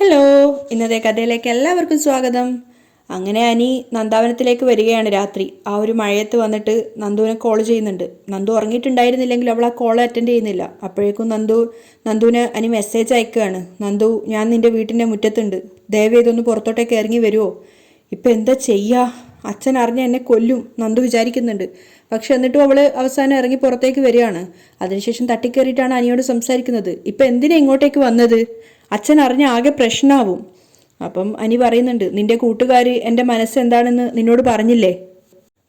Hello ഇന്നത്തെ കഥയിലേക്ക് എല്ലാവർക്കും സ്വാഗതം. അങ്ങനെ അനി നന്ദാവനത്തിലേക്ക് വരികയാണ് രാത്രി. ആ ഒരു മഴയത്ത് വന്നിട്ട് നന്ദുവിനെ കോൾ ചെയ്യുന്നുണ്ട്. നന്ദു ഉറങ്ങിയിട്ടുണ്ടായിരുന്നില്ലെങ്കിൽ അവൾ ആ കോൾ അറ്റൻഡ് ചെയ്യുന്നില്ല. അപ്പോഴേക്കും നന്ദു നന്ദുവിന് അനി മെസ്സേജ് അയക്കുകയാണ്. നന്ദു ഞാൻ നിന്റെ വീട്ടിന്റെ മുറ്റത്തുണ്ട്. ദയവ് ഇതൊന്ന് പുറത്തോട്ടേക്ക് ഇറങ്ങി വരുമോ ഇപ്പം എന്താ ചെയ്യുക അച്ഛൻ അറിഞ്ഞ എന്നെ കൊല്ലും നന്ദു വിചാരിക്കുന്നുണ്ട്. പക്ഷെ എന്നിട്ടും അവൾ അവസാനം ഇറങ്ങി പുറത്തേക്ക് വരികയാണ്. അതിനുശേഷം തട്ടിക്കയറിയിട്ടാണ് അനിയോട് സംസാരിക്കുന്നത്. ഇപ്പം എന്തിനാ ഇങ്ങോട്ടേക്ക് വന്നത്? അച്ഛൻ അറിഞ്ഞ ആകെ പ്രശ്നമാവും അപ്പം അനി പറയുന്നുണ്ട് നിന്റെ കൂട്ടുകാർ എന്റെ മനസ്സ് എന്താണെന്ന് നിന്നോട് പറഞ്ഞില്ലേ?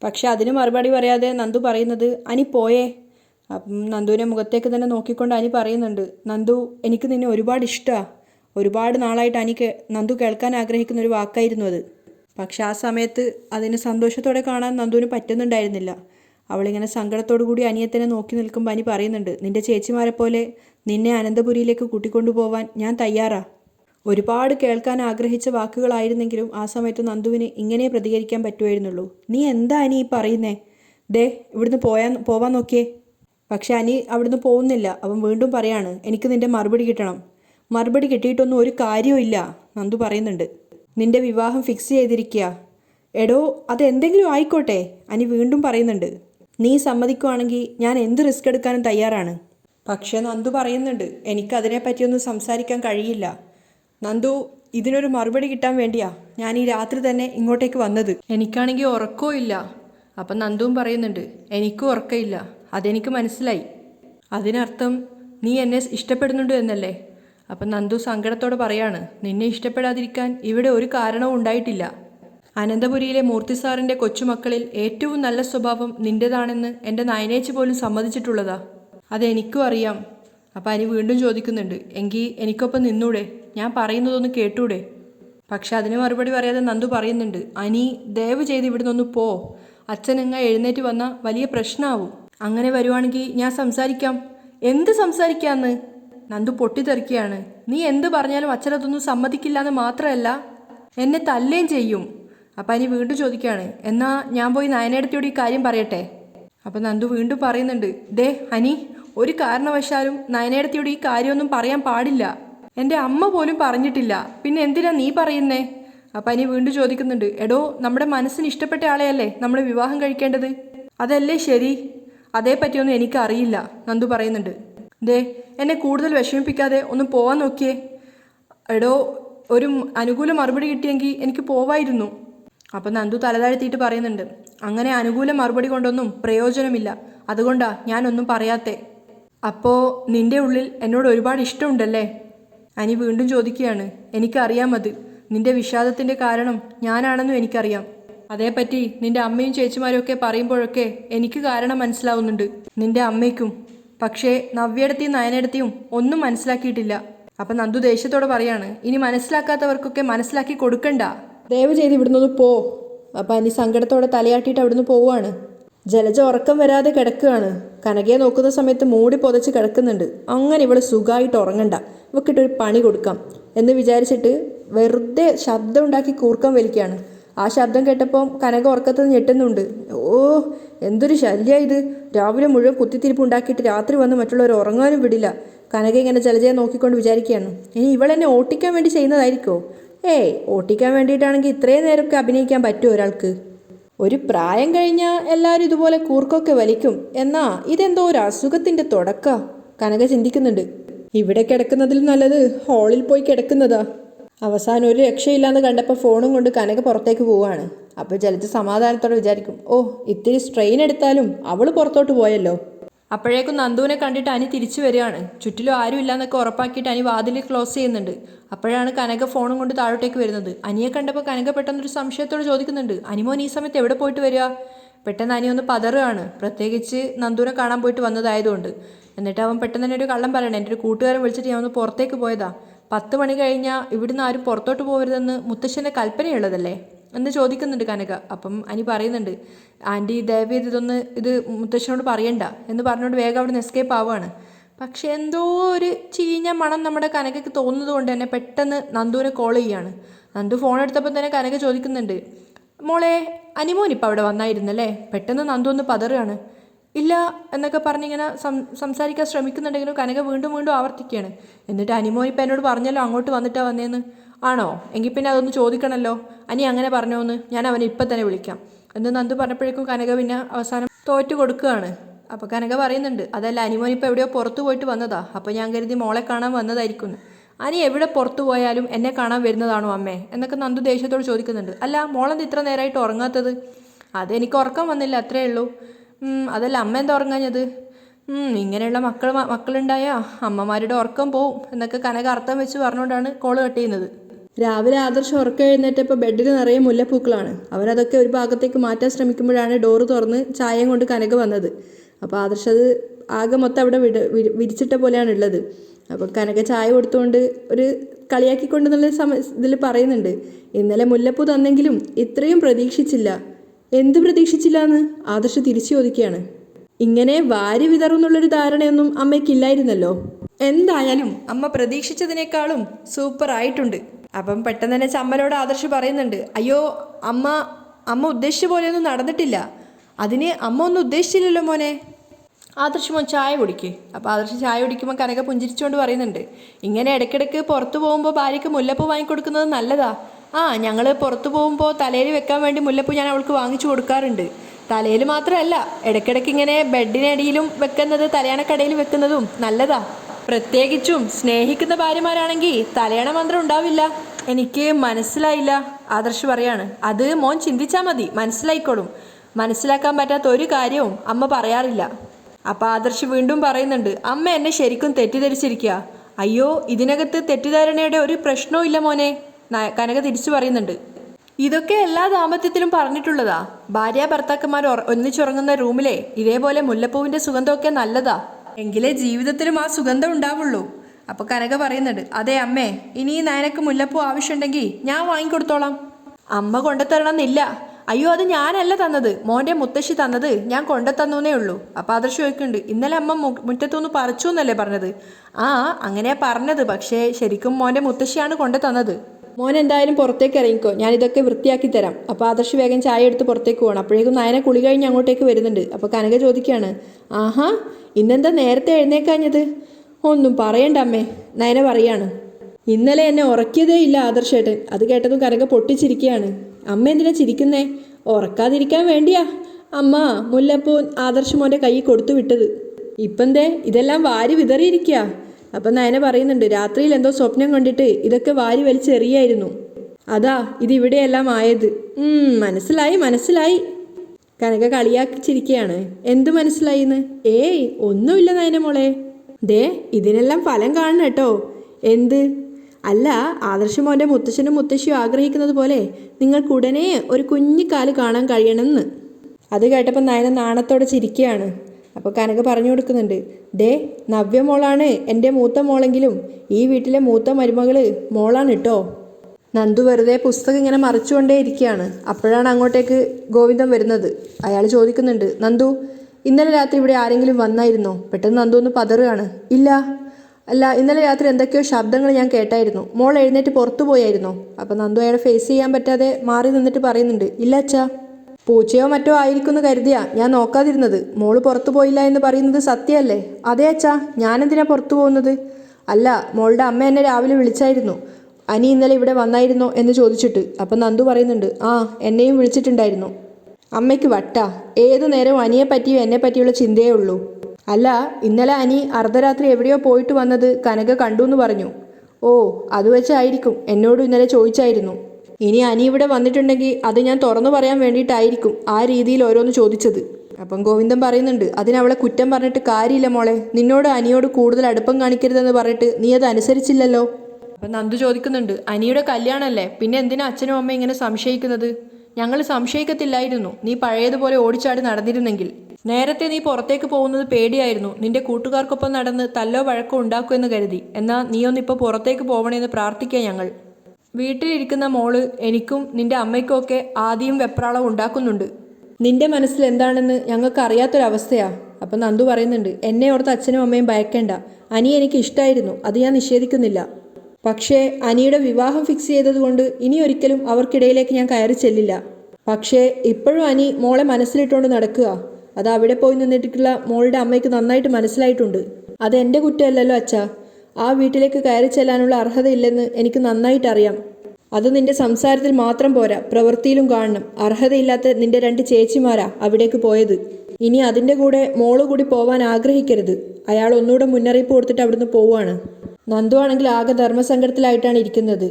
പക്ഷെ അതിന് മറുപടി പറയാതെ നന്ദു പറയുന്നത് അനി പോയേ. അപ്പം നന്ദുവിനെ മുഖത്തേക്ക് തന്നെ നോക്കിക്കൊണ്ട് അനി പറയുന്നുണ്ട് നന്ദു എനിക്ക് നിന്നെ ഒരുപാട് ഇഷ്ടമാണ് ഒരുപാട് നാളായിട്ട് അനി നന്ദു കേൾക്കാൻ ആഗ്രഹിക്കുന്ന ഒരു വാക്കായിരുന്നു അത്. പക്ഷെ ആ സമയത്ത് അതിന് സന്തോഷത്തോടെ കാണാൻ നന്ദുവിന് പറ്റുന്നുണ്ടായിരുന്നില്ല. അവളിങ്ങനെ സങ്കടത്തോടു കൂടി അനിയത്തിനെ നോക്കി നിൽക്കുമ്പോൾ അനി പറയുന്നുണ്ട് നിന്റെ ചേച്ചിമാരെ പോലെ നിന്നെ അനന്തപുരിയിലേക്ക് കൂട്ടിക്കൊണ്ടു പോവാൻ ഞാൻ തയ്യാറാ. ഒരുപാട് കേൾക്കാൻ ആഗ്രഹിച്ച വാക്കുകളായിരുന്നെങ്കിലും ആ സമയത്ത് നന്ദുവിന് ഇങ്ങനെ പ്രതികരിക്കാൻ പറ്റുമായിരുന്നുള്ളൂ. നീ എന്താ അനി ഈ പറയുന്നേ? ദേ ഇവിടുന്ന് പോയാൻ പോവാൻ നോക്കിയേ. പക്ഷെ അനി അവിടുന്ന് പോകുന്നില്ല. അവൻ വീണ്ടും പറയാണ് എനിക്ക് നിന്റെ മറുപടി കിട്ടണം. മറുപടി കിട്ടിയിട്ടൊന്നും ഒരു കാര്യവും ഇല്ല നന്ദു പറയുന്നുണ്ട്. നിന്റെ വിവാഹം ഫിക്സ് ചെയ്തിരിക്കുക എടോ അതെന്തെങ്കിലും ആയിക്കോട്ടെ അനി വീണ്ടും പറയുന്നുണ്ട്. നീ സമ്മതിക്കുവാണെങ്കിൽ ഞാൻ എന്ത് റിസ്ക് എടുക്കാനും തയ്യാറാണ്. പക്ഷേ നന്ദു പറയുന്നുണ്ട് എനിക്ക് അതിനെപ്പറ്റിയൊന്നും സംസാരിക്കാൻ കഴിയില്ല. നന്ദു ഇതിനൊരു മറുപടി കിട്ടാൻ വേണ്ടിയാ ഞാൻ ഈ രാത്രി തന്നെ ഇങ്ങോട്ടേക്ക് വന്നത്. എനിക്കാണെങ്കിൽ ഉറക്കവും ഇല്ല. അപ്പം നന്ദുവും പറയുന്നുണ്ട് എനിക്കും ഉറക്കമില്ല അതെനിക്ക് മനസ്സിലായി. അതിനർത്ഥം നീ എന്നെ ഇഷ്ടപ്പെടുന്നുണ്ട് എന്നല്ലേ? അപ്പം നന്ദു സങ്കടത്തോടെ പറയാണ് നിന്നെ ഇഷ്ടപ്പെടാതിരിക്കാൻ ഇവിടെ ഒരു കാരണവും ഉണ്ടായിട്ടില്ല. അനന്തപുരിയിലെ മൂർത്തി സാറിന്റെ കൊച്ചുമക്കളിൽ ഏറ്റവും നല്ല സ്വഭാവം നിന്റേതാണെന്ന് എന്റെ നയനേച്ചി പോലും സമ്മതിച്ചിട്ടുള്ളതാ. അതെനിക്കും അറിയാം. അപ്പം അനി വീണ്ടും ചോദിക്കുന്നുണ്ട് എങ്കിൽ എനിക്കൊപ്പം നിന്നൂടെ? ഞാൻ പറയുന്നതൊന്ന് കേട്ടൂടെ? പക്ഷെ അതിന് മറുപടി പറയാതെ നന്ദു പറയുന്നുണ്ട് അനി ദയവ് ചെയ്ത് ഇവിടുന്ന് ഒന്ന് പോ. അച്ഛൻ എങ്ങ എഴുന്നേറ്റ് വന്നാൽ വലിയ പ്രശ്നമാവും അങ്ങനെ വരുവാണെങ്കിൽ ഞാൻ സംസാരിക്കാം. എന്ത് സംസാരിക്കാന്ന്? നന്ദു പൊട്ടിത്തെറിക്കുകയാണ്. നീ എന്ത് പറഞ്ഞാലും അച്ഛനതൊന്നും സമ്മതിക്കില്ല എന്ന് മാത്രമല്ല എന്നെ തല്ലേം ചെയ്യും. അപ്പം അനി വീണ്ടും ചോദിക്കുകയാണ് എന്നാൽ ഞാൻ പോയി നയനേടത്തിയോട് ഈ കാര്യം പറയട്ടെ? അപ്പം നന്ദു വീണ്ടും പറയുന്നുണ്ട് ദേ അനി ഒരു കാരണവശാലും നയനേടത്തിയോട് ഈ കാര്യമൊന്നും പറയാൻ പാടില്ല. എന്റെ അമ്മ പോലും പറഞ്ഞിട്ടില്ല. പിന്നെ എന്തിനാ നീ പറയുന്നേ? അപ്പം അനി വീണ്ടും ചോദിക്കുന്നുണ്ട് എടോ നമ്മുടെ മനസ്സിന് ഇഷ്ടപ്പെട്ട ആളെയല്ലേ നമ്മൾ വിവാഹം കഴിക്കേണ്ടത്? അതല്ലേ ശരി? അതേപ്പറ്റിയൊന്നും എനിക്കറിയില്ല നന്ദു പറയുന്നുണ്ട്. ദേ എന്നെ കൂടുതൽ വിഷമിപ്പിക്കാതെ ഒന്ന് പോവാൻ നോക്കിയേ. എടോ ഒരു അനുകൂല മറുപടി കിട്ടിയെങ്കിൽ എനിക്ക് പോവായിരുന്നു. അപ്പം നന്ദു തലതാഴ്ത്തിയിട്ട് പറയുന്നുണ്ട് അങ്ങനെ അനുകൂല മറുപടി കൊണ്ടൊന്നും പ്രയോജനമില്ല. അതുകൊണ്ടാ ഞാനൊന്നും പറയാത്തേ. അപ്പോൾ നിന്റെ ഉള്ളിൽ എന്നോട് ഒരുപാട് ഇഷ്ടമുണ്ടല്ലേ? അനി വീണ്ടും ചോദിക്കുകയാണ് എനിക്കറിയാം അത്. നിന്റെ വിഷാദത്തിന്റെ കാരണം ഞാനാണെന്നും എനിക്കറിയാം. അതേപ്പറ്റി നിന്റെ അമ്മയും ചേച്ചിമാരും ഒക്കെ പറയുമ്പോഴൊക്കെ എനിക്ക് കാരണം മനസ്സിലാവുന്നുണ്ട്. നിന്റെ അമ്മയ്ക്കും പക്ഷേ നവ്യടത്തിയും നയനടത്തിയും ഒന്നും മനസ്സിലാക്കിയിട്ടില്ല. അപ്പം നന്ദു ദേഷ്യത്തോടെ പറയാണ് ഇനി മനസ്സിലാക്കാത്തവർക്കൊക്കെ മനസ്സിലാക്കി കൊടുക്കണ്ട. ദയവ് ചെയ്ത് ഇവിടുന്ന് പോ. അപ്പം അനി സങ്കടത്തോടെ തലയാട്ടിയിട്ട് അവിടുന്ന് പോവാണ് ജലജ ഉറക്കം വരാതെ കിടക്കുകയാണ്. കനകയെ നോക്കുന്ന സമയത്ത് മൂടി പൊതച്ച് കിടക്കുന്നുണ്ട്. അങ്ങനെ ഇവൾ സുഖമായിട്ട് ഉറങ്ങണ്ട. ഇവക്കിട്ടൊരു പണി കൊടുക്കാം. എന്ന് വിചാരിച്ചിട്ട് വെറുതെ ശബ്ദം ഉണ്ടാക്കി കൂർക്കം വലിക്കുകയാണ്. ആ ശബ്ദം കേട്ടപ്പോൾ കനക ഉറക്കത്തിൽ ഞെട്ടുന്നുണ്ട്. ഓ എന്തൊരു ശല്യ ഇത്. രാവിലെ മുഴുവൻ കുത്തിത്തിരിപ്പ് ഉണ്ടാക്കിയിട്ട് രാത്രി വന്ന് മറ്റുള്ളവർ ഉറങ്ങാനും വിടില്ല. കനക ഇങ്ങനെ ജലജയെ നോക്കിക്കൊണ്ട് വിചാരിക്കുകയാണ്. ഇനി ഇവളെന്നെ ഓട്ടിക്കാൻ വേണ്ടി ചെയ്യുന്നതായിരിക്കോ? ഏയ് ഓട്ടിക്കാൻ വേണ്ടിയിട്ടാണെങ്കിൽ ഇത്രയും നേരമൊക്കെ അഭിനയിക്കാൻ പറ്റുമോ ഒരാൾക്ക്. ഒരു പ്രായം കഴിഞ്ഞാൽ എല്ലാവരും ഇതുപോലെ കൂർക്കൊക്കെ വലിക്കും. എന്നാ ഇതെന്തോ ഒരു അസുഖത്തിന്റെ തുടക്ക. കനക ചിന്തിക്കുന്നുണ്ട്. ഇവിടെ കിടക്കുന്നതിലും നല്ലത് ഹാളിൽ പോയി കിടക്കുന്നതാ. അവസാനം ഒരു രക്ഷയില്ലാന്ന് കണ്ടപ്പോൾ ഫോണും കൊണ്ട് കനക പുറത്തേക്ക് പോവുകയാണ്. അപ്പോൾ ജലജ സമാധാനത്തോടെ വിചാരിക്കും ഓ ഇത്തിരി സ്ട്രെയിൻ എടുത്താലും അവൾ പുറത്തോട്ട് പോയല്ലോ. അപ്പോഴേക്കും നന്ദുവിനെ കണ്ടിട്ട് അനി തിരിച്ചു വരികയാണ്. ചുറ്റിലും ആരും ഇല്ലാന്നൊക്കെ ഉറപ്പാക്കിയിട്ട് അനി വാതിൽ ക്ലോസ് ചെയ്യുന്നുണ്ട്. അപ്പോഴാണ് കനക ഫോണും കൊണ്ട് താഴോട്ടേക്ക് വരുന്നത്. അനിയെ കണ്ടപ്പോൾ കനക പെട്ടെന്നൊരു സംശയത്തോട് ചോദിക്കുന്നുണ്ട് അനിമോൻ ഈ സമയത്ത് എവിടെ പോയിട്ട് വരിക? പെട്ടെന്ന് അനി ഒന്ന് പതറുകയാണ്. പ്രത്യേകിച്ച് നന്ദുവിനെ കാണാൻ പോയിട്ട് വന്നതായതുകൊണ്ട്. എന്നിട്ട് അവൻ പെട്ടെന്ന് തന്നെ ഒരു കള്ളം പറയണം എന്റെ ഒരു കൂട്ടുകാരൻ വിളിച്ചിട്ട് ഞാൻ ഒന്ന് പുറത്തേക്ക് പോയതാ. പത്ത് മണി കഴിഞ്ഞാൽ ഇവിടുന്ന് ആരും പുറത്തോട്ട് പോകരുതെന്ന് മുത്തശ്ശന്റെ കൽപ്പനയുള്ളതല്ലേ? എന്ന് ചോദിക്കുന്നുണ്ട് കനക. അപ്പം അനി പറയുന്നുണ്ട് ആന്റി ദയവ് ചെയ്ത് ഇതൊന്ന് ഇത് മുത്തശ്ശനോട് പറയണ്ട എന്ന് പറഞ്ഞുകൊണ്ട് വേഗം അവിടെ നിന്ന് എസ്കേപ്പ് ആവുകയാണ് പക്ഷേ എന്തോ ഒരു ചീഞ്ഞ മണം നമ്മുടെ കനകയ്ക്ക് തോന്നുന്നത് കൊണ്ട് തന്നെ പെട്ടെന്ന് നന്ദുവിനെ കോൾ ചെയ്യാണ്. നന്ദു ഫോൺ എടുത്തപ്പോൾ തന്നെ കനക ചോദിക്കുന്നുണ്ട് മോളെ അനിമോൻ ഇപ്പം അവിടെ വന്നായിരുന്നല്ലേ? പെട്ടെന്ന് നന്ദു ഒന്ന് പതറുകയാണ്. ഇല്ല എന്നൊക്കെ പറഞ്ഞിങ്ങനെ സം സംസാരിക്കാൻ ശ്രമിക്കുന്നുണ്ടെങ്കിലും കനക വീണ്ടും വീണ്ടും ആവർത്തിക്കുകയാണ്. എന്നിട്ട് അനിമോൻ ഇപ്പം എന്നോട് പറഞ്ഞല്ലോ അങ്ങോട്ട് വന്നിട്ടാണ് വന്നേന്ന്. ആണോ? എങ്കിൽ പിന്നെ അതൊന്ന് ചോദിക്കണമല്ലോ അനി അങ്ങനെ പറഞ്ഞോന്ന്. ഞാൻ അവനെ ഇപ്പം തന്നെ വിളിക്കാം. എന്ന് നന്ദു പറഞ്ഞപ്പോഴേക്കും കനക പിന്നെ അവസാനം തോറ്റു കൊടുക്കുകയാണ്. അപ്പോൾ കനക പറയുന്നുണ്ട് അതല്ല അനിമോൻ ഇപ്പോൾ എവിടെയോ പുറത്തു പോയിട്ട് വന്നതാ. അപ്പോൾ ഞാൻ കരുതി മോളെ കാണാൻ വന്നതായിരിക്കും അനി എവിടെ പുറത്തു പോയാലും എന്നെ കാണാൻ വരുന്നതാണോ അമ്മേ? എന്നൊക്കെ നന്ദു ദേഷ്യത്തോട് ചോദിക്കുന്നുണ്ട്. അല്ല മോളെന്ത് ഇത്ര നേരമായിട്ട് ഉറങ്ങാത്തത്? അതെനിക്ക് ഉറക്കം വന്നില്ല അത്രേ ഉള്ളൂ. അതല്ല അമ്മ എന്താ ഉറങ്ങാഞ്ഞത്? ഇങ്ങനെയുള്ള മക്കൾ മക്കളുണ്ടായ അമ്മമാരുടെ ഉറക്കം പോവും എന്നൊക്കെ കനക അർത്ഥം വെച്ച് പറഞ്ഞുകൊണ്ടാണ് കോൾ കട്ട് ചെയ്യുന്നത്. രാവിലെ ആദർശം ഉറക്കം എഴുന്നേറ്റപ്പോൾ ബെഡിൽ നിറയെ മുല്ലപ്പൂക്കളാണ്. അവരതൊക്കെ ഒരു ഭാഗത്തേക്ക് മാറ്റാൻ ശ്രമിക്കുമ്പോഴാണ് ഡോറ് തുറന്ന് ചായയും കൊണ്ട് കനക വന്നത്. അപ്പോൾ ആദർശ് അത് ആകെ മൊത്തം അവിടെ വിട വിരിച്ചിട്ട പോലെയാണ് ഉള്ളത്. അപ്പോൾ കനക ചായ കൊടുത്തുകൊണ്ട് ഒരു കളിയാക്കിക്കൊണ്ട് എന്നുള്ള സമ ഇതിൽ പറയുന്നുണ്ട്. ഇന്നലെ മുല്ലപ്പൂ തന്നെങ്കിലും ഇത്രയും പ്രതീക്ഷിച്ചില്ല. എന്ത് പ്രതീക്ഷിച്ചില്ല എന്ന് ആദർശ് തിരിച്ചു ചോദിക്കുകയാണ്. ഇങ്ങനെ വാരി വിതറുന്നുള്ളൊരു ധാരണയൊന്നും അമ്മയ്ക്കില്ലായിരുന്നല്ലോ. എന്തായാലും അമ്മ പ്രതീക്ഷിച്ചതിനേക്കാളും സൂപ്പർ ആയിട്ടുണ്ട്. അപ്പം പെട്ടെന്ന് തന്നെ ചമ്മലോട് ആദർശ് പറയുന്നുണ്ട് അയ്യോ അമ്മ അമ്മ ഉദ്ദേശിച്ച പോലെയൊന്നും നടന്നിട്ടില്ല. അതിന് അമ്മ ഒന്നും ഉദ്ദേശിച്ചില്ലല്ലോ മോനെ. ആദർശ് മോൻ ചായ കുടിക്ക്. അപ്പോൾ ആദർശ് ചായ കുടിക്കുമ്പോൾ കനക പുഞ്ചിരിച്ചുകൊണ്ട് പറയുന്നുണ്ട് ഇങ്ങനെ ഇടയ്ക്കിടയ്ക്ക് പുറത്തു പോകുമ്പോൾ ഭാര്യയ്ക്ക് മുല്ലപ്പൂ വാങ്ങിക്കൊടുക്കുന്നത് നല്ലതാ. ആ ഞങ്ങൾ പുറത്തു പോകുമ്പോൾ തലയിൽ വെക്കാൻ വേണ്ടി മുല്ലപ്പൂ ഞാൻ അവൾക്ക് വാങ്ങിച്ചു കൊടുക്കാറുണ്ട്. തലയിൽ മാത്രമല്ല ഇടയ്ക്കിടയ്ക്ക് ഇങ്ങനെ ബെഡിനടിയിലും വെക്കുന്നത് തലയണക്കടയിൽ വെക്കുന്നതും നല്ലതാ. പ്രത്യേകിച്ചും സ്നേഹിക്കുന്ന ഭാര്യമാരാണെങ്കിൽ തലയണ മന്ത്രം ഉണ്ടാവില്ല. എനിക്ക് മനസ്സിലായില്ല. ആദർശ് പറയാണ് അത് മോൻ ചിന്തിച്ചാൽ മതി മനസ്സിലായിക്കോളും. മനസ്സിലാക്കാൻ പറ്റാത്ത ഒരു കാര്യവും അമ്മ പറയാറില്ല. അപ്പൊ ആദർശ് വീണ്ടും പറയുന്നുണ്ട് അമ്മ എന്നെ ശരിക്കും തെറ്റിദ്ധരിച്ചിരിക്കുക അയ്യോ ഇതിനകത്ത് തെറ്റിദ്ധാരണയുടെ ഒരു പ്രശ്നവും ഇല്ല മോനെ. കനക തിരിച്ചു പറയുന്നുണ്ട്. ഇതൊക്കെ എല്ലാ ദാമ്പത്യത്തിലും പറഞ്ഞിട്ടുള്ളതാ. ഭാര്യ ഭർത്താക്കന്മാർ ഒന്നിച്ചുറങ്ങുന്ന റൂമിലെ ഇതേപോലെ മുല്ലപ്പൂവിന്റെ സുഗന്ധമൊക്കെ നല്ലതാ. എങ്കിലേ ജീവിതത്തിലും ആ സുഗന്ധം ഉണ്ടാവുള്ളൂ. അപ്പൊ കനക പറയുന്നുണ്ട് അതെ അമ്മേ ഇനി നയനക്ക് മുല്ലപ്പൂ ആവശ്യമുണ്ടെങ്കിൽ ഞാൻ വാങ്ങിക്കൊടുത്തോളാം. അമ്മ കൊണ്ടുതരണമെന്നില്ല. അയ്യോ അത് ഞാനല്ല തന്നത്. മോന്റെ മുത്തശ്ശി തന്നത് ഞാൻ കൊണ്ടുത്തന്നേ ഉള്ളൂ. അപ്പൊ ആദർശ് ചോദിക്കുന്നുണ്ട് ഇന്നലെ അമ്മ മുറ്റത്തൊന്ന് പറിച്ചു എന്നല്ലേ പറഞ്ഞത്? ആ അങ്ങനെയാ പറഞ്ഞത്. പക്ഷേ ശരിക്കും മോന്റെ മുത്തശ്ശിയാണ് കൊണ്ടു തന്നത് മോൻ എന്തായാലും പുറത്തേക്ക് ഇറങ്ങിക്കോ. ഞാൻ ഇതൊക്കെ വൃത്തിയാക്കി തരാം. അപ്പോൾ ആദർശ് വേഗം ചായ എടുത്ത് പുറത്തേക്ക് പോകണം. അപ്പോഴേക്കും നയന കുളി കഴിഞ്ഞ് അങ്ങോട്ടേക്ക് വരുന്നുണ്ട്. അപ്പോൾ കനക ചോദിക്കുകയാണ് ആഹാ ഇന്നെന്താ നേരത്തെ എഴുന്നേക്കാഞ്ഞത്? ഒന്നും പറയണ്ട അമ്മേ നയന പറയാണ്. ഇന്നലെ എന്നെ ഉറക്കിയതേ ഇല്ല ആദർശേട്ടൻ അത് കേട്ടതും കനക പൊട്ടിച്ചിരിക്കുകയാണ്. അമ്മ എന്തിനാ ചിരിക്കുന്നേ? ഉറക്കാതിരിക്കാൻ വേണ്ടിയാ. അമ്മ മുല്ലപ്പൂ ആദർശ് മോന്റെ കൈ കൊടുത്തു വിട്ടത്. ഇപ്പന്തേ? ഇതെല്ലാം വാരി വിതറിയിരിക്കുക അപ്പം നയന പറയുന്നുണ്ട് രാത്രിയിൽ എന്തോ സ്വപ്നം കണ്ടിട്ട് ഇതൊക്കെ വാരി വലിച്ചെറിയായിരുന്നു അതാ ഇതിവിടെയെല്ലാം ആയത്. മനസ്സിലായി മനസ്സിലായി. കനക കളിയാക്കിച്ചിരിക്കുകയാണ് എന്ത് മനസ്സിലായിന്ന്? ഏയ് ഒന്നുമില്ല നയന മോളെ. ദേ ഇതിനെല്ലാം ഫലം കാണണം കേട്ടോ. എന്ത്? അല്ല ആദർശമോന്റെ മുത്തശ്ശനും മുത്തശ്ശിയും ആഗ്രഹിക്കുന്നത് പോലെ നിങ്ങൾക്ക് ഉടനെ ഒരു കുഞ്ഞിക്കാൽ കാണാൻ കഴിയണമെന്ന്. അത് കേട്ടപ്പോൾ നയന നാണത്തോടെ ചിരിക്കുകയാണ്. അപ്പോൾ കനക പറഞ്ഞു കൊടുക്കുന്നുണ്ട് ദേ നവ്യ മോളാണ് എന്റെ മൂത്ത മോളെങ്കിലും ഈ വീട്ടിലെ മൂത്ത മരുമകൾ മോളാണ് കേട്ടോ നന്ദു വെറുതെ പുസ്തകം ഇങ്ങനെ മറിച്ചുകൊണ്ടേ ഇരിക്കുകയാണ്. അപ്പോഴാണ് അങ്ങോട്ടേക്ക് ഗോവിന്ദൻ വരുന്നത്. അയാൾ ചോദിക്കുന്നുണ്ട് നന്ദു ഇന്നലെ രാത്രി ഇവിടെ ആരെങ്കിലും വന്നായിരുന്നോ? പെട്ടെന്ന് നന്ദു ഒന്ന് പതറുകയാണ്. ഇല്ല അല്ല ഇന്നലെ രാത്രി എന്തൊക്കെയോ ശബ്ദങ്ങൾ ഞാൻ കേട്ടായിരുന്നു. മോൾ എഴുന്നേറ്റ് പുറത്തു പോയായിരുന്നോ? അപ്പം നന്ദു അയാളെ ഫേസ് ചെയ്യാൻ പറ്റാതെ മാറി നിന്നിട്ട് പറയുന്നുണ്ട് ഇല്ല അച്ഛാ. പൂച്ചയോ മറ്റോ ആയിരിക്കുമെന്ന് കരുതിയാ ഞാൻ നോക്കാതിരുന്നത്. മോൾ പുറത്തു പോയില്ല എന്ന് പറയുന്നത് സത്യമല്ലേ? അതെ അച്ഛാ ഞാനെന്തിനാ പുറത്തു പോകുന്നത്? അല്ല മോളുടെ അമ്മ എന്നെ രാവിലെ വിളിച്ചായിരുന്നു. അനി ഇന്നലെ ഇവിടെ വന്നായിരുന്നോ എന്ന് ചോദിച്ചിട്ട്. അപ്പം നന്ദു പറയുന്നുണ്ട് ആ എന്നെയും വിളിച്ചിട്ടുണ്ടായിരുന്നു. അമ്മയ്ക്ക് വട്ട. ഏതു നേരവും അനിയെ പറ്റിയോ എന്നെ പറ്റിയുള്ള ചിന്തയേ ഉള്ളൂ. അല്ല ഇന്നലെ അനി അർദ്ധരാത്രി എവിടെയോ പോയിട്ട് വന്നത് കനക കണ്ടു എന്ന് പറഞ്ഞു. ഓ അത് വെച്ചായിരിക്കും. എന്നോട് ഇന്നലെ ചോദിച്ചായിരുന്നു. ഇനി അനി ഇവിടെ വന്നിട്ടുണ്ടെങ്കിൽ അത് ഞാൻ തുറന്നു പറയാൻ വേണ്ടിയിട്ടായിരിക്കും ആ രീതിയിൽ ഓരോന്ന് ചോദിച്ചത്. അപ്പം ഗോവിന്ദൻ പറയുന്നുണ്ട് അതിനവളെ കുറ്റം പറഞ്ഞിട്ട് കാര്യമില്ല മോളെ. നിന്നോട് അനിയോട് കൂടുതൽ അടുപ്പം കാണിക്കരുതെന്ന് പറഞ്ഞിട്ട് നീ അത് അനുസരിച്ചില്ലല്ലോ. അപ്പം നന്ദു ചോദിക്കുന്നുണ്ട് അനിയുടെ കല്യാണമല്ലേ പിന്നെ എന്തിനാ അച്ഛനും അമ്മയും ഇങ്ങനെ സംശയിക്കുന്നത്? ഞങ്ങൾ സംശയിക്കത്തില്ലായിരുന്നു. നീ പഴയതുപോലെ ഓടിച്ചാടി നടന്നിരുന്നെങ്കിൽ. നേരത്തെ നീ പുറത്തേക്ക് പോകുന്നത് പേടിയായിരുന്നു. നിന്റെ കൂട്ടുകാർക്കൊപ്പം നടന്ന് തല്ലോ വഴക്കോ ഉണ്ടാക്കുമെന്ന് കരുതി. എന്നാൽ നീ ഒന്നിപ്പോൾ പുറത്തേക്ക് പോകണമെന്ന് പ്രാർത്ഥിക്കുക ഞങ്ങൾ. വീട്ടിലിരിക്കുന്ന മോൾ എനിക്കും നിന്റെ അമ്മയ്ക്കൊക്കെ ആദ്യം വെപ്രാളം ഉണ്ടാക്കുന്നുണ്ട്. നിന്റെ മനസ്സിൽ എന്താണെന്ന് ഞങ്ങൾക്ക് അറിയാത്തൊരവസ്ഥയാ അപ്പം നന്ദു പറയുന്നുണ്ട് എന്നെ ഓർത്ത് അച്ഛനും അമ്മയും ഭയക്കേണ്ട. അനി എനിക്ക് ഇഷ്ടമായിരുന്നു അത് ഞാൻ നിഷേധിക്കുന്നില്ല. പക്ഷേ അനിയുടെ വിവാഹം ഫിക്സ് ചെയ്തതുകൊണ്ട് ഇനി ഒരിക്കലും അവർക്കിടയിലേക്ക് ഞാൻ കയറി ചെല്ലില്ല. പക്ഷേ ഇപ്പോഴും അനി മോളെ മനസ്സിലിട്ടുകൊണ്ട് നടക്കുക. അത് അവിടെ പോയി നിന്നിട്ടുള്ള മോളുടെ അമ്മയ്ക്ക് നന്നായിട്ട് മനസ്സിലായിട്ടുണ്ട്. അത് എന്റെ കുറ്റമല്ലല്ലോ അച്ഛാ. ആ വീട്ടിലേക്ക് കയറി ചെല്ലാനുള്ള അർഹതയില്ലെന്ന് എനിക്ക് നന്നായിട്ടറിയാം. അത് നിന്റെ സംസാരത്തിൽ മാത്രം പോരാ. പ്രവൃത്തിയിലും കാണണം. അർഹതയില്ലാത്ത നിന്റെ രണ്ട് ചേച്ചിമാരാ അവിടേക്ക് പോയത്. ഇനി അതിന്റെ കൂടെ മോൾ കൂടി പോവാൻ ആഗ്രഹിക്കരുത്. അയാൾ ഒന്നുകൂടെ മുന്നറിയിപ്പ് കൊടുത്തിട്ട് അവിടുന്ന് പോവുകയാണ് നന്ദു ആണെങ്കിൽ ആകെ ധർമ്മസങ്കടത്തിലായിട്ടാണ് ഇരിക്കുന്നത്.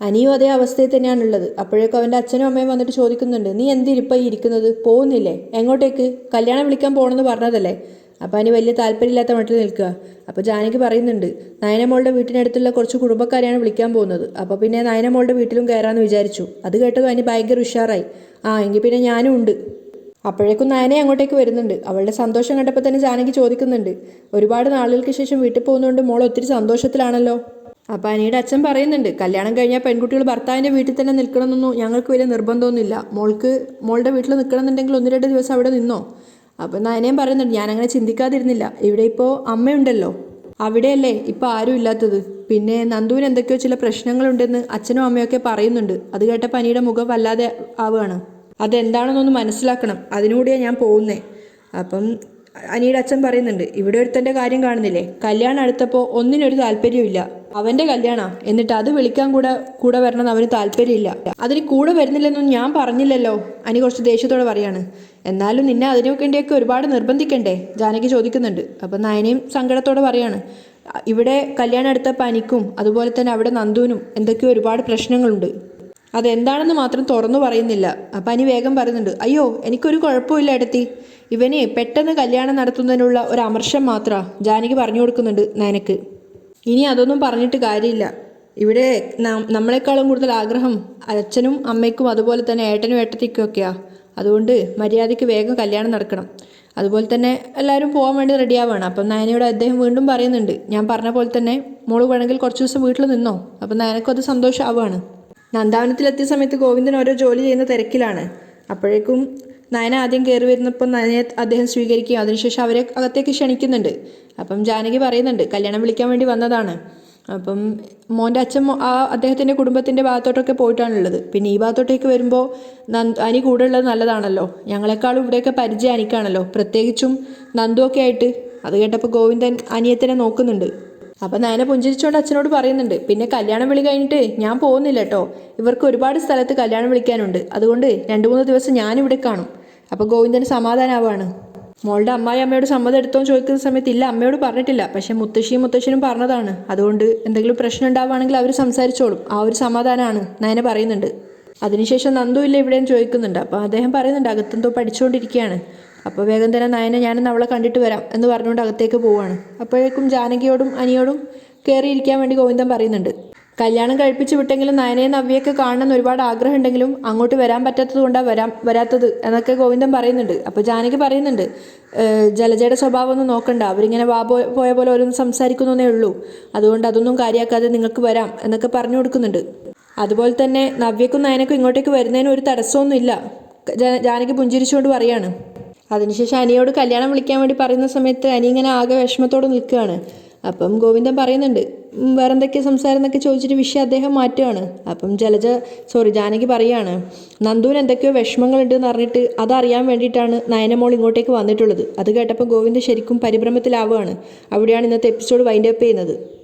അനിയും അതേ അവസ്ഥയിൽ തന്നെയാണുള്ളത്. അപ്പോഴേക്കും അവന്റെ അച്ഛനും അമ്മയും വന്നിട്ട് ചോദിക്കുന്നുണ്ട് നീ എന്തിരിപ്പം ഇരിക്കുന്നത്? പോകുന്നില്ലേ? എങ്ങോട്ടേക്ക്? കല്യാണം വിളിക്കാൻ പോകണമെന്ന് പറഞ്ഞതല്ലേ? അപ്പം അതിന് വലിയ താല്പര്യമില്ലാത്ത മട്ടിൽ നിൽക്കുക. അപ്പോൾ ജാനകി പറയുന്നുണ്ട് നയനമോളുടെ വീട്ടിനടുത്തുള്ള കുറച്ച് കുടുംബക്കാരെയാണ് വിളിക്കാൻ പോകുന്നത്. അപ്പോൾ പിന്നെ നയനമോളുടെ വീട്ടിലും കയറാമെന്ന് വിചാരിച്ചു. അത് കേട്ടതും അതിന് ഭയങ്കര ഉഷാറായി. ആ എങ്കിൽ പിന്നെ ഞാനും ഉണ്ട്. അപ്പോഴേക്കും നയനെ അങ്ങോട്ടേക്ക് വരുന്നുണ്ട്. അവളുടെ സന്തോഷം കണ്ടപ്പോൾ തന്നെ ജാനകി ചോദിക്കുന്നുണ്ട് ഒരുപാട് നാളുകൾക്ക് ശേഷം വീട്ടിൽ പോകുന്നതുകൊണ്ട് മോൾ ഒത്തിരി സന്തോഷത്തിലാണല്ലോ? അപ്പോൾ അനിയുടെ അച്ഛൻ പറയുന്നുണ്ട് കല്യാണം കഴിഞ്ഞാൽ പെൺകുട്ടികൾ ഭർത്താവിന്റെ വീട്ടിൽ തന്നെ നിൽക്കണമെന്നൊന്നും ഞങ്ങൾക്ക് വലിയ നിർബന്ധമൊന്നുമില്ല. മോൾക്ക് മോളുടെ വീട്ടിൽ നിൽക്കണമെന്നുണ്ടെങ്കിൽ ഒന്ന് രണ്ട് ദിവസം അവിടെ നിന്നോ. അപ്പം നയനയും പറയുന്നുണ്ട് ഞാനങ്ങനെ ചിന്തിക്കാതിരുന്നില്ല. ഇവിടെ ഇപ്പോൾ അമ്മയുണ്ടല്ലോ. അവിടെയല്ലേ ഇപ്പോൾ ആരും ഇല്ലാത്തത്. പിന്നെ നന്ദുവിന് എന്തൊക്കെയോ ചില പ്രശ്നങ്ങളുണ്ടെന്ന് അച്ഛനും അമ്മയൊക്കെ പറയുന്നുണ്ട്. അത് കേട്ട പനിയുടെ മുഖം വല്ലാതെ ആവുകയാണ്. അതെന്താണെന്നൊന്ന് മനസ്സിലാക്കണം. അതിനുകൂടിയാണ് ഞാൻ പോകുന്നേ. അപ്പം അനിയുടെ അച്ഛൻ പറയുന്നുണ്ട് ഇവിടെ ഒരുത്തന്റെ കാര്യം കാണുന്നില്ലേ? കല്യാണം അടുത്തപ്പോൾ ഒന്നിനൊരു താല്പര്യമില്ല അവന്റെ കല്യാണ. എന്നിട്ട് അത് വിളിക്കാൻ കൂടെ കൂടെ വരണമെന്ന് അവന് താല്പര്യമില്ല. അതിന് കൂടെ വരുന്നില്ലെന്നും ഞാൻ പറഞ്ഞില്ലല്ലോ. അനി കുറച്ച് ദേഷ്യത്തോടെ പറയാണ്. എന്നാലും നിന്നെ അതിനു വേണ്ടിയൊക്കെ ഒരുപാട് നിർബന്ധിക്കണ്ടേ? ജാനകി ചോദിക്കുന്നുണ്ട്. അപ്പം നയനയും സങ്കടത്തോടെ പറയാണ്. ഇവിടെ കല്യാണം എടുത്ത പനിക്കും അതുപോലെ തന്നെ അവിടെ നന്ദുവിനും എന്തൊക്കെയോ ഒരുപാട് പ്രശ്നങ്ങളുണ്ട്. അതെന്താണെന്ന് മാത്രം തുറന്നു പറയുന്നില്ല. അപ്പം അനി വേഗം പറയുന്നുണ്ട്. അയ്യോ എനിക്കൊരു കുഴപ്പമില്ല എടുത്തി ഇവനെ പെട്ടെന്ന് കല്യാണം നടത്തുന്നതിനുള്ള ഒരു അമർഷം മാത്രമാണ് ജാനകി പറഞ്ഞു കൊടുക്കുന്നുണ്ട് നയനക്ക്. ഇനി അതൊന്നും പറഞ്ഞിട്ട് കാര്യമില്ല. ഇവിടെ നമ്മളെക്കാളും കൂടുതൽ ആഗ്രഹം അച്ഛനും അമ്മയ്ക്കും അതുപോലെ തന്നെ ഏട്ടനും ഏട്ടത്തിക്കും ഒക്കെയാ. അതുകൊണ്ട് മര്യാദയ്ക്ക് വേഗം കല്യാണം നടക്കണം. അതുപോലെ തന്നെ എല്ലാവരും പോകാൻ വേണ്ടി റെഡിയാവാണ് അപ്പം നയനയോട് അദ്ദേഹം വീണ്ടും പറയുന്നുണ്ട്. ഞാൻ പറഞ്ഞ പോലെ തന്നെ മോൾ വേണമെങ്കിൽ കുറച്ച് ദിവസം വീട്ടിൽ നിന്നോ. അപ്പം നയനക്കും അത് സന്തോഷമാവുകയാണ് നന്ദാവനത്തിലെത്തിയ സമയത്ത് ഗോവിന്ദൻ ഓരോ ജോലി ചെയ്യുന്ന തിരക്കിലാണ്. അപ്പോഴേക്കും നയന ആദ്യം കയറി വരുന്നപ്പോൾ നയനെ അദ്ദേഹം സ്വീകരിക്കുകയും അതിനുശേഷം അവരെ അകത്തേക്ക് ക്ഷണിക്കുന്നുണ്ട്. അപ്പം ജാനകി പറയുന്നുണ്ട് കല്യാണം വിളിക്കാൻ വേണ്ടി വന്നതാണ്. അപ്പം മോന്റെ അച്ഛൻ ആ അദ്ദേഹത്തിന്റെ കുടുംബത്തിന്റെ ഭാഗത്തോട്ടൊക്കെ പോയിട്ടാണുള്ളത്. പിന്നെ ഈ ഭാഗത്തോട്ടേക്ക് വരുമ്പോൾ നന്ദ് അനി കൂടെ ഉള്ളത് നല്ലതാണല്ലോ. ഞങ്ങളെക്കാളും ഇവിടെയൊക്കെ പരിചയം അനിക്കാണല്ലോ. പ്രത്യേകിച്ചും നന്ദുവൊക്കെ ആയിട്ട്. അത് കേട്ടപ്പോൾ ഗോവിന്ദൻ അനിയത്തിനെ നോക്കുന്നുണ്ട്. അപ്പം നയന പുഞ്ചിരിച്ചുകൊണ്ട് അച്ഛനോട് പറയുന്നുണ്ട് പിന്നെ കല്യാണം വിളി കഴിഞ്ഞിട്ട് ഞാൻ പോകുന്നില്ല കേട്ടോ ഇവർക്ക് ഒരുപാട് സ്ഥലത്ത് കല്യാണം വിളിക്കാനുണ്ട്. അതുകൊണ്ട് രണ്ട് മൂന്ന് ദിവസം ഞാനിവിടെ കാണും. അപ്പോൾ ഗോവിന്ദന് സമാധാനമാവാണ് മോളുടെ അമ്മായി അമ്മയോട് സമ്മതം എടുത്തോ ചോദിക്കുന്ന സമയത്ത് ഇല്ല അമ്മയോട് പറഞ്ഞിട്ടില്ല. പക്ഷേ മുത്തശ്ശിയും മുത്തശ്ശനും പറഞ്ഞതാണ്. അതുകൊണ്ട് എന്തെങ്കിലും പ്രശ്നം ഉണ്ടാവുകയാണെങ്കിൽ അവർ സംസാരിച്ചോളും. ആ ഒരു സമാധാനമാണ് നയന പറയുന്നുണ്ട്. അതിനുശേഷം നന്ദു ഇല്ല ഇവിടെയും ചോദിക്കുന്നുണ്ട്. അപ്പോൾ അദ്ദേഹം പറയുന്നുണ്ട് അകത്തെന്തോ പഠിച്ചുകൊണ്ടിരിക്കുകയാണ് അപ്പോൾ വേഗം തന്നെ നയന ഞാനിന്ന് അവളെ കണ്ടിട്ട് വരാം എന്ന് പറഞ്ഞുകൊണ്ട് അകത്തേക്ക് പോവാണ്. അപ്പോഴേക്കും ജാനകിയോടും അനിയോടും കയറിയിരിക്കാൻ വേണ്ടി ഗോവിന്ദൻ പറയുന്നുണ്ട്. കല്യാണം കഴിപ്പിച്ചു വിട്ടെങ്കിലും നയനയെ നവ്യൊക്കെ കാണണമെന്ന് ഒരുപാട് ആഗ്രഹം ഉണ്ടെങ്കിലും അങ്ങോട്ട് വരാൻ പറ്റാത്തത് കൊണ്ടാണ് വരാൻ വരാത്തത് എന്നൊക്കെ ഗോവിന്ദൻ പറയുന്നുണ്ട്. അപ്പോൾ ജാനകി പറയുന്നുണ്ട് "ഏഹ്, ജലജയുടെ സ്വഭാവം ഒന്നും നോക്കണ്ട. അവരിങ്ങനെ വാ പോയ പോലെ ഓരോന്ന് സംസാരിക്കുന്നേ ഉള്ളൂ. അതുകൊണ്ട് അതൊന്നും കാര്യമാക്കാതെ നിങ്ങൾക്ക് വരാം എന്നൊക്കെ പറഞ്ഞു കൊടുക്കുന്നുണ്ട്. അതുപോലെ തന്നെ നവ്യക്കും നയനക്കും ഇങ്ങോട്ടേക്ക് വരുന്നതിന് ഒരു തടസ്സമൊന്നുമില്ല. ജാനകി പുഞ്ചിരിച്ചുകൊണ്ട് പറയാണ് അതിനുശേഷം അനിയോട് കല്യാണം വിളിക്കാൻ വേണ്ടി പറയുന്ന സമയത്ത് അനി ഇങ്ങനെ ആകെ വിഷമത്തോടെ നിൽക്കുകയാണ്. അപ്പം ഗോവിന്ദൻ പറയുന്നുണ്ട് "ഉം, വേറെ എന്തൊക്കെയാ സംസാരം എന്നൊക്കെ ചോദിച്ചിട്ട് വിഷയം അദ്ദേഹം മാറ്റുകയാണ് അപ്പം ജലജ സോറി ജാനകി പറയാണ് നന്ദുവിന് എന്തൊക്കെയോ വിഷമങ്ങളുണ്ട് എന്ന് പറഞ്ഞിട്ട് അതറിയാൻ വേണ്ടിയിട്ടാണ് നയനമോൾ ഇങ്ങോട്ടേക്ക് വന്നിട്ടുള്ളത്. അത് കേട്ടപ്പോൾ ഗോവിന്ദ് ശരിക്കും പരിഭ്രമത്തിലാവുകയാണ്. അവിടെയാണ് ഇന്നത്തെ എപ്പിസോഡ് വൈൻഡപ്പ് ചെയ്യുന്നത്.